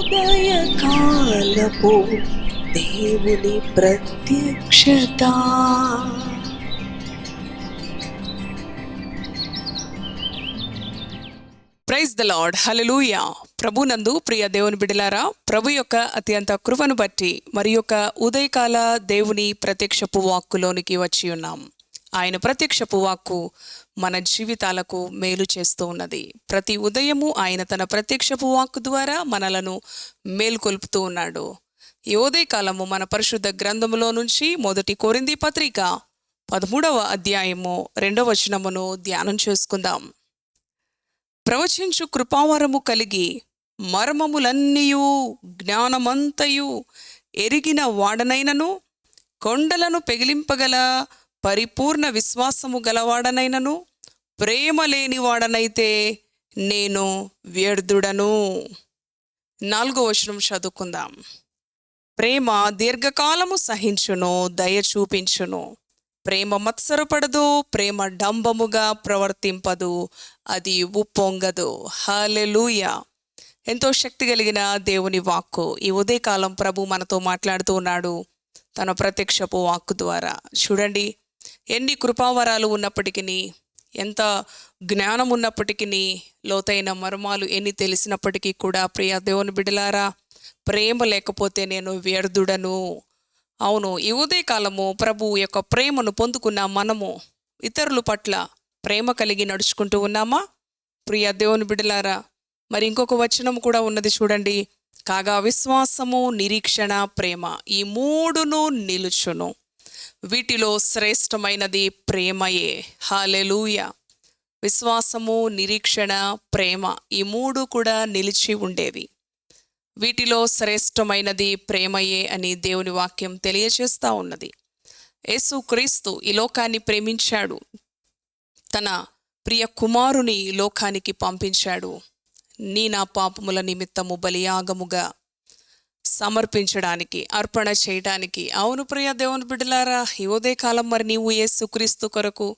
ఉదయకాలపు దేవుని ప్రత్యక్షత. ప్రైజ్ ద లార్డ్ హల్లెలూయా ప్రభునందు ప్రియ దేవుని బిడలారా ప్రభు యొక్క అత్యంత కృపను బట్టి మరి యొక్క ఉదయకాల దేవుని ప్రత్యక్షపు వాక్కులోనికి వచ్చి ఉన్నాం. ఆయన ప్రత్యక్షపు వాక్కు మన జీవితాలకు మేలు చేస్తూ ఉన్నది. ప్రతి ఉదయము ఆయన తన ప్రత్యక్షపు వాక్కు ద్వారా మనలను మేల్కొల్పుతూ ఉన్నాడు. ఈ ఉదయకాలము మన పరిశుద్ధ గ్రంథములో నుంచి మొదటి కోరింది పత్రిక పదమూడవ అధ్యాయము రెండవ వచనమును ధ్యానం చేసుకుందాం. ప్రవచించు కృపావరము కలిగి మర్మములన్నీయు జ్ఞానమంతయు ఎరిగిన వాడనైనను కొండలను పెగిలింపగల పరిపూర్ణ విశ్వాసము గలవాడనైనను ప్రేమ లేని వాడనైతే నేను వ్యర్థుడను. నాలుగో వచనం చదువుకుందాం. ప్రేమ దీర్ఘకాలము సహించును దయ చూపించును. ప్రేమ మత్సరపడదు ప్రేమ డంబముగా ప్రవర్తింపదు అది ఉప్పొంగదు. హలెలూయ ఎంతో శక్తి కలిగిన దేవుని వాక్కు. ఈ ఉదయకాలం ప్రభు మనతో మాట్లాడుతూ ఉన్నాడు తన ప్రత్యక్షపు వాక్కు ద్వారా. చూడండి ఎన్ని కృపావరాలు ఉన్నప్పటికీ ఎంత జ్ఞానం ఉన్నప్పటికీ లోతైన మర్మాలు ఎన్ని తెలిసినప్పటికీ కూడా ప్రియ దేవుని బిడలారా ప్రేమ లేకపోతే నేను వ్యర్థుడను. అవును ఈ ఉదయకాలము ప్రభు యొక్క ప్రేమను పొందుకున్న మనము ఇతరుల పట్ల ప్రేమ కలిగి నడుచుకుంటూ ఉన్నామా? ప్రియ దేవుని బిడలారా మరి ఇంకొక వచనం కూడా ఉన్నది చూడండి. కాగా విశ్వాసము నిరీక్షణ ప్రేమ ఈ మూడును నిలుచును. వీటిలో శ్రేష్టమైనది ప్రేమయే. హాలెలూయ విశ్వాసము నిరీక్షణ ప్రేమ ఈ మూడు కూడా నిలిచి ఉండేవి. వీటిలో శ్రేష్టమైనది ప్రేమయే అని దేవుని వాక్యం తెలియచేస్తూ ఉన్నది. యేసు క్రీస్తు ఈ లోకాన్ని ప్రేమించాడు. తన ప్రియ కుమారుని లోకానికి పంపించాడు. నీ నా పాపముల నిమిత్తము బలియాగముగా సమర్పించడానికి అర్పణ చేయడానికి. అవును ప్రియ దేవుని బిడ్డలారా ఈ ఉదయకాలం మరి నీవు యేసుక్రీస్తు కొరకు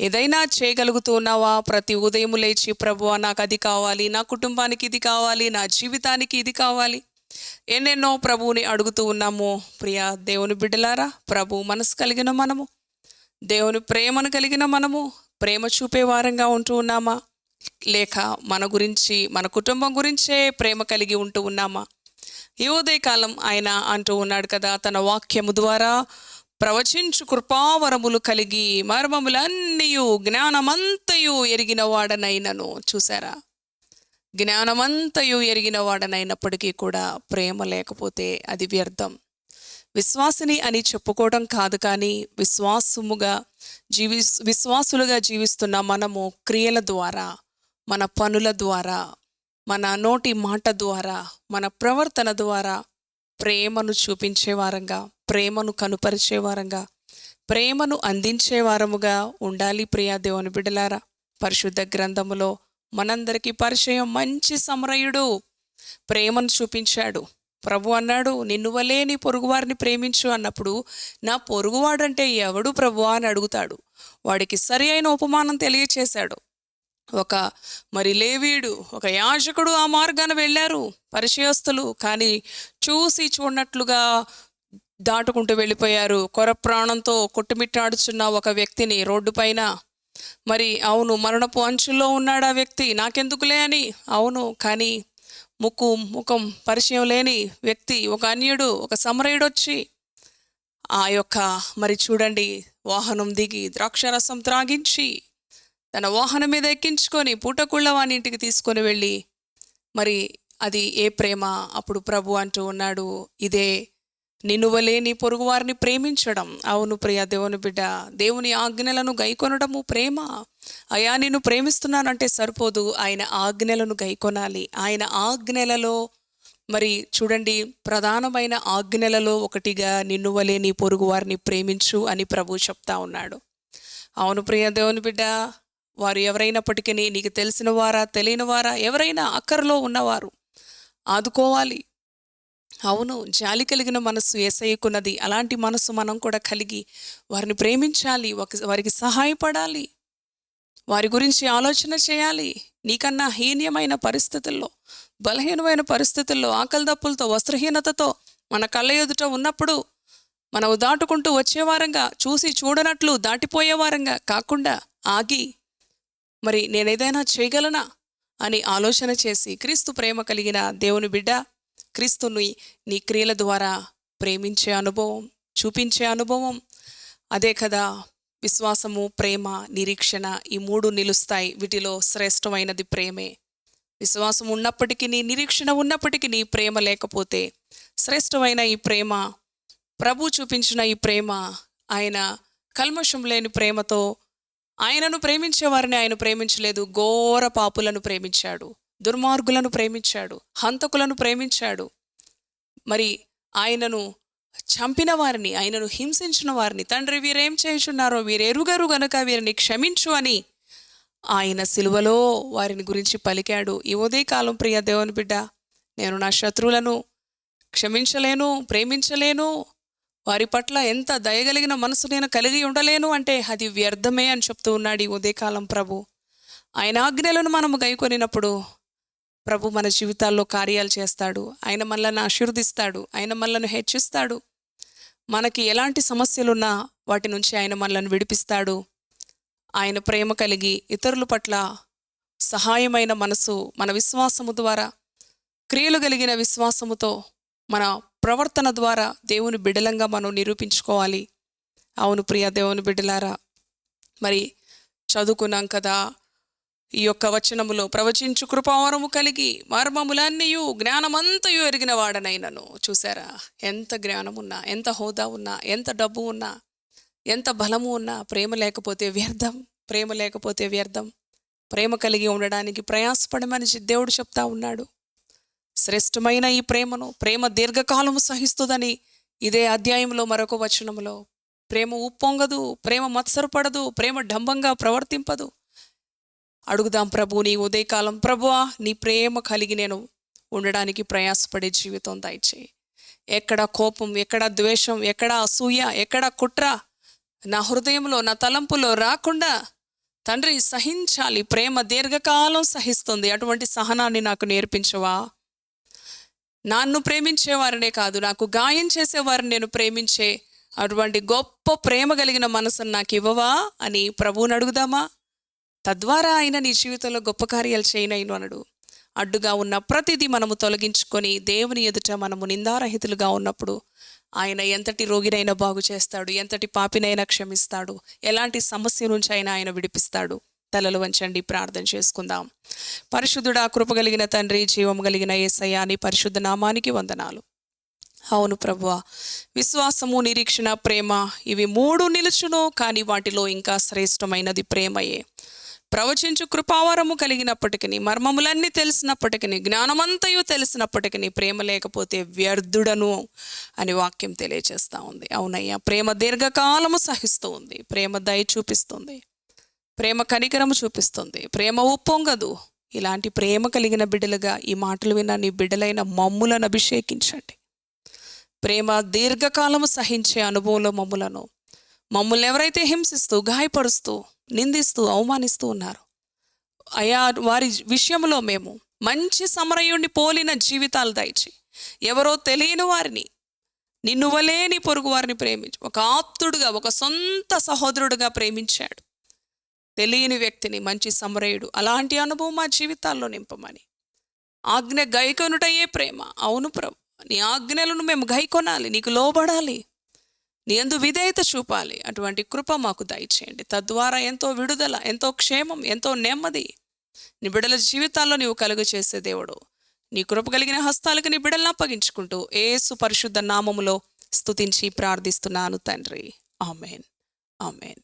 ఏదైనా చేయగలుగుతూ ఉన్నావా? ప్రతి ఉదయం లేచి ప్రభువా నాకు అది కావాలి నా కుటుంబానికి ఇది కావాలి నా జీవితానికి ఇది కావాలి ఎన్నెన్నో ప్రభువుని అడుగుతూ ఉన్నాము. ప్రియ దేవుని బిడ్డలారా ప్రభు మనసు కలిగిన మనము దేవుని ప్రేమను కలిగిన మనము ప్రేమ చూపే వారంగా ఉంటూ ఉన్నామా? లేక మన గురించి మన కుటుంబం గురించే ప్రేమ కలిగి ఉంటూ ఉన్నామా? ఈ ఉదయకాలం ఆయన అంటూ ఉన్నాడు కదా తన వాక్యము ద్వారా ప్రవచించు కృపావరములు కలిగి మర్మములన్నీయు జ్ఞానమంతయు ఎరిగిన వాడనైనను. చూసారా జ్ఞానమంతయు ఎరిగిన వాడనైనప్పటికీ కూడా ప్రేమ లేకపోతే అది వ్యర్థం. విశ్వాసిని అని చెప్పుకోవడం కాదు కానీ విశ్వాసముగా జీవి విశ్వాసులుగా జీవిస్తున్న మనము క్రియల ద్వారా మన పనుల ద్వారా మన నోటి మాట ద్వారా మన ప్రవర్తన ద్వారా ప్రేమను చూపించే వారంగా ప్రేమను కనుపరిచే వారంగా ప్రేమను అందించే వారముగా ఉండాలి ప్రియా దేవుని బిడ్డలారా. పరిశుద్ధ గ్రంథములో మనందరికీ పరిచయం మంచి సమరయుడు. ప్రేమను చూపించాడు. ప్రభు అన్నాడు నిన్ను వలే నీ పొరుగువారిని ప్రేమించు అన్నప్పుడు నా పొరుగువాడంటే ఎవడు ప్రభు? అని అడుగుతాడు. వాడికి సరి అయిన ఉపమానం తెలియచేశాడు. ఒక మరి లేవీడు ఒక యాజకుడు ఆ మార్గాన వెళ్ళారు పరిచయస్తులు. కానీ చూసి చూడనట్లుగా దాటుకుంటూ వెళ్ళిపోయారు. కొర ప్రాణంతో కొట్టుమిట్టాడుచున్న ఒక వ్యక్తిని రోడ్డు పైన. మరి అవును మరణపు అంచుల్లో ఉన్నాడు ఆ వ్యక్తి. నాకెందుకులే అని? అవును కానీ ముక్కు ముఖం పరిచయం లేని వ్యక్తి ఒక అన్యుడు ఒక సమరయుడొచ్చి ఆ యొక్క మరి చూడండి వాహనం దిగి ద్రాక్షరసం త్రాగించి తన వాహనం మీద ఎక్కించుకొని పూటకుళ్ళ వాని ఇంటికి తీసుకొని వెళ్ళి మరి అది ఏ ప్రేమ? అప్పుడు ప్రభు అంటూ ఉన్నాడు ఇదే నిన్ను వలే నీ పొరుగువారిని ప్రేమించడం. అవును ప్రియ దేవుని బిడ్డ దేవుని ఆజ్ఞలను గైకొనడము ప్రేమ. అయా నేను ప్రేమిస్తున్నానంటే సరిపోదు. ఆయన ఆజ్ఞలను గైకొనాలి. ఆయన ఆజ్ఞలలో మరి చూడండి ప్రధానమైన ఆజ్ఞలలో ఒకటిగా నిన్నువలేని పొరుగువారిని నీ ప్రేమించు అని ప్రభు చెప్తా ఉన్నాడు. అవును ప్రియ దేవుని బిడ్డ వారు ఎవరైనప్పటికీ నీకు తెలిసిన వారా తెలియని వారా ఎవరైనా అక్కరలో ఉన్నవారు. ఆదుకోవాలి. అవును జాలి కలిగిన మనస్సు ఏసయ్యకున్నది. అలాంటి మనస్సు మనం కూడా కలిగి వారిని ప్రేమించాలి. ఒక- వారికి సహాయపడాలి. వారి గురించి ఆలోచన చేయాలి. నీకన్నా హీన్యమైన పరిస్థితుల్లో బలహీనమైన పరిస్థితుల్లో ఆకలి దప్పులతో వస్త్రహీనతతో మన కళ్ళ ఎదుట ఉన్నప్పుడు మనం దాటుకుంటూ వచ్చేవారంగా చూసి చూడనట్లు దాటిపోయేవారంగా కాకుండా ఆగి మరి నేనేదైనా చేయగలనా? అని ఆలోచన చేసి క్రీస్తు ప్రేమ కలిగిన దేవుని బిడ్డ క్రీస్తుని నీ క్రియల ద్వారా ప్రేమించే అనుభవం చూపించే అనుభవం. అదే కదా విశ్వాసము ప్రేమ నిరీక్షణ ఈ మూడు నిలుస్తాయి. వీటిలో శ్రేష్టమైనది ప్రేమే. విశ్వాసం ఉన్నప్పటికీ నీ నిరీక్షణ ఉన్నప్పటికీ నీ ప్రేమ లేకపోతే శ్రేష్టమైన ఈ ప్రేమ ప్రభు చూపించిన ఈ ప్రేమ ఆయన కల్మషం లేని ప్రేమతో ఆయనను ప్రేమించే వారిని ఆయన ప్రేమించలేదు. ఘోర పాపులను ప్రేమించాడు. దుర్మార్గులను ప్రేమించాడు. హంతకులను ప్రేమించాడు. మరి ఆయనను చంపిన వారిని ఆయనను హింసించిన వారిని తండ్రి వీరేం చేయుచున్నారో వీరెరుగరు గనుక వీరిని క్షమించు అని ఆయన సిలువలో వారిని గురించి పలికాడు. ఈ ఉదయకాలం ప్రియ దేవుని బిడ్డ నేను నా శత్రువులను క్షమించలేను ప్రేమించలేను వారి పట్ల ఎంత దయగలిగిన మనసు నేను కలిగి ఉండలేను అంటే అది వ్యర్థమే అని చెప్తూ ఉన్నాడు ఈ ఉదయకాలం ప్రభు. ఆయన ఆజ్ఞలను మనము గైకొనినప్పుడు ప్రభు మన జీవితాల్లో కార్యాలు చేస్తాడు. ఆయన మనల్ని ఆశీర్దిస్తాడు ఆయన మనల్ని హెచ్చిస్తాడు. మనకి ఎలాంటి సమస్యలున్నా వాటి నుంచి ఆయన మనల్ని విడిపిస్తాడు. ఆయన ప్రేమ కలిగి ఇతరుల పట్ల సహాయమైన మనసు మన విశ్వాసము ద్వారా క్రియలు కలిగిన విశ్వాసముతో మన ప్రవర్తన ద్వారా దేవుని బిడలంగా మనం నిరూపించుకోవాలి. అవును ప్రియ దేవుని బిడ్డలారా మరి చదువుకున్నాం కదా ఈ యొక్క వచనములో ప్రవచించు కృపావరము కలిగి మర్మములన్నీయు జ్ఞానమంతయు ఎరిగిన వాడనైనను. చూసారా ఎంత జ్ఞానం ఉన్నా ఎంత హోదా ఉన్నా ఎంత డబ్బు ఉన్నా ఎంత బలము ఉన్నా ప్రేమ లేకపోతే వ్యర్థం ప్రేమ లేకపోతే వ్యర్థం ప్రేమ కలిగి ఉండడానికి ప్రయాసపడమని దేవుడు చెప్తా ఉన్నాడు. శ్రేష్టమైన ఈ ప్రేమను ప్రేమ దీర్ఘకాలము సహిస్తుందని ఇదే అధ్యాయంలో మరొక వచనంలో ప్రేమ ఉప్పొంగదు ప్రేమ మత్సరపడదు ప్రేమ డంబంగా ప్రవర్తింపదు. అడుగుదాం ప్రభు నీ ఉదయకాలం ప్రభువా నీ ప్రేమ కలిగి నేను ఉండడానికి ప్రయాసపడే జీవితం దయచేయి ఎక్కడ కోపం ఎక్కడ ద్వేషం ఎక్కడ అసూయ ఎక్కడ కుట్ర నా హృదయంలో నా తలంపులో రాకుండా తండ్రి సహించాలి. ప్రేమ దీర్ఘకాలం సహిస్తుంది. అటువంటి సహనాన్ని నాకు నేర్పించవా? నన్ను ప్రేమించేవారినే కాదు నాకు గాయం చేసేవారిని నేను ప్రేమించే అటువంటి గొప్ప ప్రేమ కలిగిన మనసును నాకు ఇవ్వవా అని ప్రభువుని అడుగుదామా? తద్వారా ఆయన నీ జీవితంలో గొప్ప కార్యాలు చేయనైను అనడు. అడ్డుగా ఉన్న ప్రతిదీ మనము తొలగించుకొని దేవుని ఎదుట మనము నిందారహితులుగా ఉన్నప్పుడు ఆయన ఎంతటి రోగినైనా బాగు చేస్తాడు ఎంతటి పాపినైనా క్షమిస్తాడు ఎలాంటి సమస్య నుంచి అయినా ఆయన విడిపిస్తాడు. తలలు వంచండి ప్రార్థన చేసుకుందాం. పరిశుద్ధుడా కృపగలిగిన తండ్రి జీవం కలిగిన ఏసయ్య పరిశుద్ధ నామానికి వందనాలు. అవును ప్రభువా విశ్వాసము నిరీక్షణ ప్రేమ ఇవి మూడు నిలుచును కానీ వాటిలో ఇంకా శ్రేష్టమైనది ప్రేమయే. ప్రవచించు కృపావరము కలిగినప్పటికీ మర్మములన్నీ తెలిసినప్పటికీ జ్ఞానమంతయు తెలిసినప్పటికీ ప్రేమ లేకపోతే వ్యర్థుడను అని వాక్యం తెలియజేస్తూ ఉంది. అవునయ్యా ప్రేమ దీర్ఘకాలము సహిస్తూ ఉంది. ప్రేమ దయ చూపిస్తుంది. ప్రేమ కనికరము చూపిస్తుంది. ప్రేమ ఉప్పొంగదు ఇలాంటి ప్రేమ కలిగిన బిడ్డలుగా ఈ మాటలు విన్న నీ బిడ్డలైన మమ్ములను అభిషేకించండి. ప్రేమ దీర్ఘకాలము సహించే అనుభవంలో మమ్ములను మమ్మల్ని ఎవరైతే హింసిస్తూ గాయపరుస్తూ నిందిస్తూ అవమానిస్తూ ఉన్నారు. అయా వారి విషయంలో మేము మంచి సమరయుణ్ణి పోలిన జీవితాలు దయచి ఎవరో తెలియని వారిని నిన్నువలేని పొరుగు వారిని ప్రేమించి ఒక ఆప్తుడుగా ఒక సొంత సహోదరుడుగా ప్రేమించాడు. తెలియని వ్యక్తిని మంచి సమరయుడు. అలాంటి అనుభవం మా జీవితాల్లో నింపమని. ఆజ్ఞ గైకొనుటయే ప్రేమ. అవును ప్రభు. నీ ఆజ్ఞలను మేము గైకొనాలి నీకు లోబడాలి. నీ ఎందు విధేయత చూపాలి. అటువంటి కృప మాకు దయచేయండి. తద్వారా ఎంతో విడుదల ఎంతో క్షేమం ఎంతో నెమ్మది నీ బిడ్డల జీవితాల్లో నీవు కలుగు చేసే దేవుడు. నీ కృప కలిగిన హస్తాలకు నీ బిడ్డలను అప్పగించుకుంటూ ఏసు పరిశుద్ధ నామములో స్తుతించి ప్రార్థిస్తున్నాను తండ్రి. Amen. Amen.